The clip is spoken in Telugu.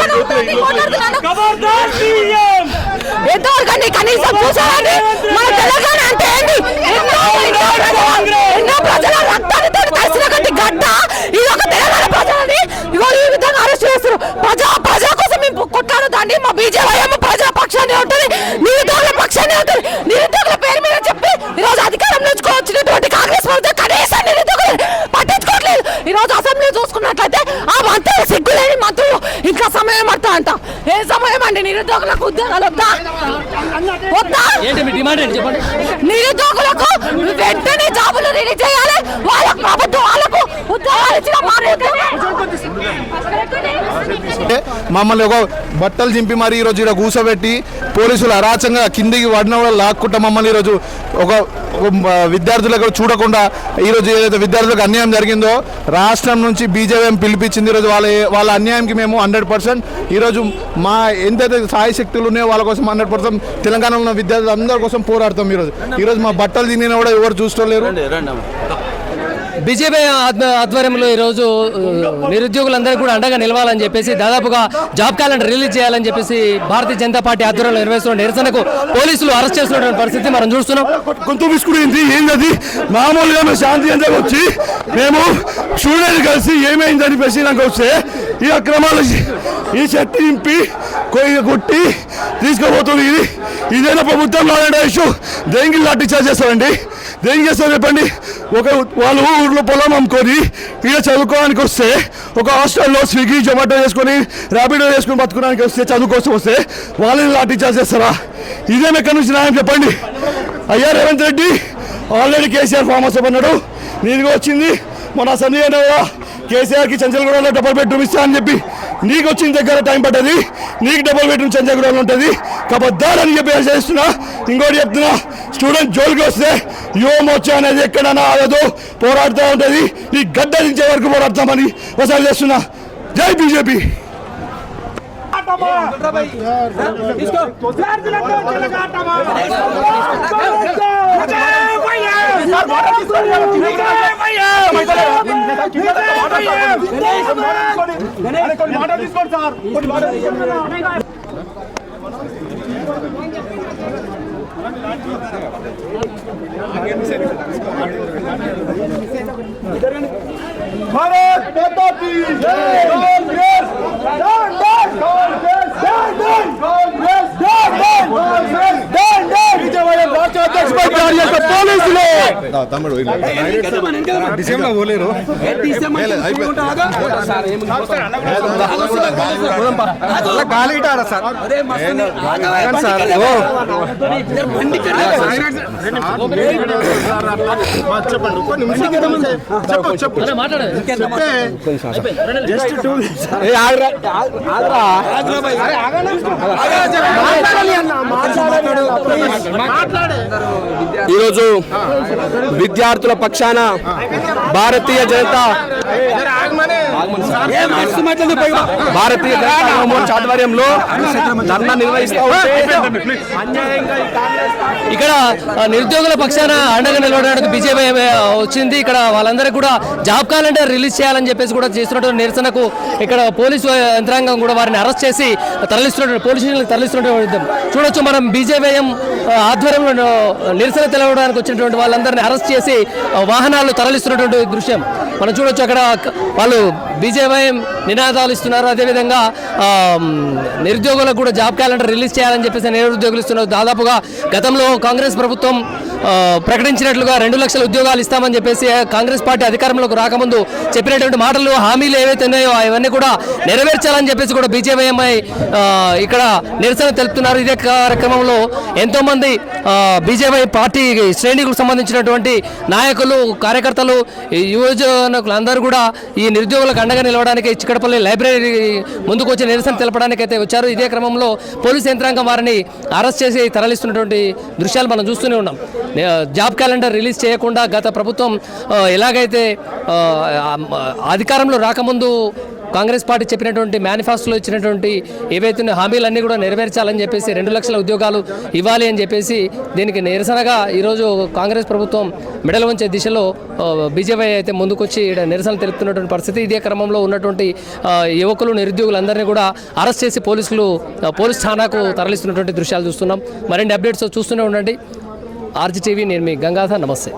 పక్షాన ఉంటుంది, కొట్లాడుతున్నాను. ఖబర్దార్ సీఎం! ఎంతవరకు అండి కనీసం చూసారండి మన తెలంగాణ అంటే ఏంటి? ఎన్నో ప్రజల- ఎన్నో ప్రజల రక్తాలతో కలిసిన గట్టి గడ్డ ఇది ఒక తెలంగాణ ప్రజలని ఇగో ఈ విధంగా అరెస్ట్ చేస్తారు ప్రజా ప్రజా కోసం మేము కొట్లాడదండి మా బీజేపీ ప్రజా పక్షాన్ని ఉంటుంది. నిరుద్యోగుల పక్షాన్ని ఉంటుంది. నిరుద్యోగుల పేరు మీద చెప్పి ఈ రోజు అధికారం నుంచి వచ్చినటువంటి కాంగ్రెస్ ప్రభుత్వం కనీసం నిరుద్యోగులు పట్టించుకోవట్లేదు. ఈ రోజు అసెంబ్లీ చూసుకున్నట్లయితే ఆ మంత్రులు సిగ్గులేని నిరుద్యోగులకు ఉద్యోగాలు వద్దా? వద్దా ఏంటి మీ డిమాండ్ ఏంటి చెప్పండి? నిరుద్యోగులకు వెంటనే జాబులు రిలీజ్ చేయాలి వాళ్ళకు ప్రభుత్వం వాళ్ళకు ఉద్యోగాలు ఇచ్చిన మా అంటే మమ్మల్ని ఒక బట్టలు చింపి మరి ఈరోజు ఇక్కడ కూర్చోబెట్టి పోలీసులు అరాచంగా కిందికి పడిన కూడా లాక్కుంటా మమ్మల్ని ఈరోజు ఒక విద్యార్థులకు చూడకుండా ఈరోజు ఏదైతే విద్యార్థులకు అన్యాయం జరిగిందో రాష్ట్రం నుంచి బీజేపీ పిలిపించింది ఈరోజు వాళ్ళ వాళ్ళ అన్యాయంకి మేము హండ్రెడ్ పర్సెంట్. ఈరోజు మా ఎంతైతే సాయి శక్తులు ఉన్నాయో వాళ్ళ కోసం హండ్రెడ్ పర్సెంట్ తెలంగాణలో ఉన్న విద్యార్థులు అందరి కోసం పోరాడతాం ఈరోజు. ఈరోజు మా బట్టలు తినినా కూడా ఎవరు చూసుకోలేరు బీజేపీ ఆధ్వ- ఆధ్వర్యంలో ఈరోజు నిరుద్యోగులందరికీ కూడా అండగా నిలవాలని చెప్పేసి దాదాపుగా జాబ్ క్యాలెండర్ రిలీజ్ చేయాలని చెప్పేసి భారతీయ జనతా పార్టీ ఆధ్వర్యంలో నిర్వహిస్తున్న నిరసనకు పోలీసులు అరెస్ట్ చేస్తున్నటువంటి పరిస్థితి మనం చూస్తున్నాం. గొంతు విసుకుడింది ఏంటది మామూలుగా మేము శాంతి అంతా వచ్చి మేము స్టూడెంట్ కలిసి ఏమైందని నాకు వస్తే ఈ అక్రమాలు ఈ చెట్టు నింపి కొయ్య కొట్టి తీసుకుపోతుంది ఇది ఇదేనా ప్రభుత్వం ఇష్యూ దేనికి లాఠీ చార్జ్ చేస్తారండి? దేనికి చేస్తారు చెప్పండి? ఒక వాళ్ళు ఊర్లో పొలం అమ్ముకొని ఇక్కడ చదువుకోవడానికి వస్తే ఒక హాస్టల్లో స్విగ్గీ జొమాటో చేసుకొని ర్యాపిడో చేసుకొని బతుకోవడానికి వస్తే చదువు కోసం వస్తే వాళ్ళని లాఠీ చార్జ్ చేస్తారా? ఇదేం ఎక్కడి నుంచి న్యాయం చెప్పండి? అయ్యా Revanth Reddy already KCR farm house అన్నాడు నీదిగా వచ్చింది మన సన్నీ అన్నయ్య కేసీఆర్కి చంచలగూడలో డబల్ బెడ్రూమ్ ఇస్తా అని చెప్పి నీకు వచ్చిన దగ్గర టైం పడ్డది నీకు డబల్ బెడ్రూమ్ చంచలగూడలో ఉంటుంది. కబద్దాలని అని చెప్పి చేస్తున్నా. ఇంకోటి చెప్తున్నా స్టూడెంట్ జోలికి వస్తే యువ అనేది ఎక్కడైనా ఆగదు పోరాడుతూ ఉంటుంది. ఈ గడ్డ దించే వరకు పోరాడతామని ఒకసారి చేస్తున్నా. జై బీజేపీ. भारत माता की जय। పోలీసులు డిసెంబర్ పోలేరు ఈరోజు విద్యార్థుల పక్షాన భారతీయ జనతా భారతీయ జనతా మోర్చా ఆధ్వర్యంలో ధర్నా నిర్వహిస్తా ఉంటే ఇక్కడ నిరుద్యోగుల పక్షాన అండగా నిలవడానికి బీజేపీ వచ్చింది. ఇక్కడ వాళ్ళందరికీ కూడా జాబ్ క్యాలెండర్ రిలీజ్ చేయాలని చెప్పేసి కూడా చేస్తున్నటువంటి నిరసనకు ఇక్కడ పోలీసు యంత్రాంగం కూడా వారిని అరెస్ట్ చేసి తరలిస్తున్నటువంటి పోలీస్ స్టేషన్లకు తరలిస్తున్నటువంటి చూడొచ్చు మనం బీజేపీఎం ఆధ్వర్యంలో నిరసన తెలవడానికి వచ్చినటువంటి వాళ్ళందరినీ అరెస్ట్ చేసి వాహనాలు తరలిస్తున్నటువంటి దృశ్యం. మనం చూడొచ్చు అక్కడ వాళ్ళు బీజేపీఎం నినాదాలు ఇస్తున్నారు. అదేవిధంగా నిరుద్యోగులకు కూడా జాబ్ క్యాలెండర్ రిలీజ్ చేయాలని చెప్పేసి నిరుద్యోగులు ఇస్తున్నారు. దాదాపుగా గతంలో కాంగ్రెస్ ప్రభుత్వం ప్రకటించినట్లుగా రెండు లక్షల ఉద్యోగాలు ఇస్తామని చెప్పేసి కాంగ్రెస్ పార్టీ అధికారంలోకి రాకముందు చెప్పినటువంటి మాటలు హామీలు ఏవైతే ఉన్నాయో అవన్నీ కూడా నెరవేర్చాలని చెప్పేసి కూడా బీజేపీఎంఐ ఇక్కడ నిరసన తెలుపుతున్నారు. ఇదే కార్యక్రమంలో ఎంతోమంది బీజేపీ పార్టీ శ్రేణికు సంబంధించినటువంటి నాయకులు కార్యకర్తలు యువజనకులు అందరూ కూడా ఈ నిరుద్యోగులకు అండగా నిలవడానికి చిక్కడపల్లి లైబ్రరీ ముందుకు వచ్చి నిరసన తెలపడానికి అయితే వచ్చారు. ఇదే క్రమంలో పోలీస్ యంత్రాంగం వారిని అరెస్ట్ చేసి తరలిస్తున్నటువంటి దృశ్యాలు మనం చూస్తూనే ఉన్నాం. జాబ్ క్యాలెండర్ రిలీజ్ చేయకుండా గత ప్రభుత్వం ఎలాగైతే అధికారంలో రాకముందు కాంగ్రెస్ పార్టీ చెప్పినటువంటి మేనిఫెస్టోలో ఇచ్చినటువంటి ఏవైతే హామీలన్నీ కూడా నెరవేర్చాలని చెప్పేసి రెండు లక్షల ఉద్యోగాలు ఇవ్వాలి అని చెప్పేసి దీనికి నిరసనగా ఈరోజు కాంగ్రెస్ ప్రభుత్వం మెడలు వంచే దిశలో బీజేపీ అయితే ముందుకొచ్చి ఈడ నిరసన తెలుపుతున్నటువంటి పరిస్థితి. ఇదే క్రమంలో ఉన్నటువంటి యువకులు నిరుద్యోగులందరినీ కూడా అరెస్ట్ చేసి పోలీసులు పోలీస్ ఠానాకు తరలిస్తున్నటువంటి దృశ్యాలు చూస్తున్నాం. మరిన్ని అప్డేట్స్ చూస్తూనే ఉండండి. ఆర్జీటీవీ నేను మీ గంగాధర్. నమస్తే.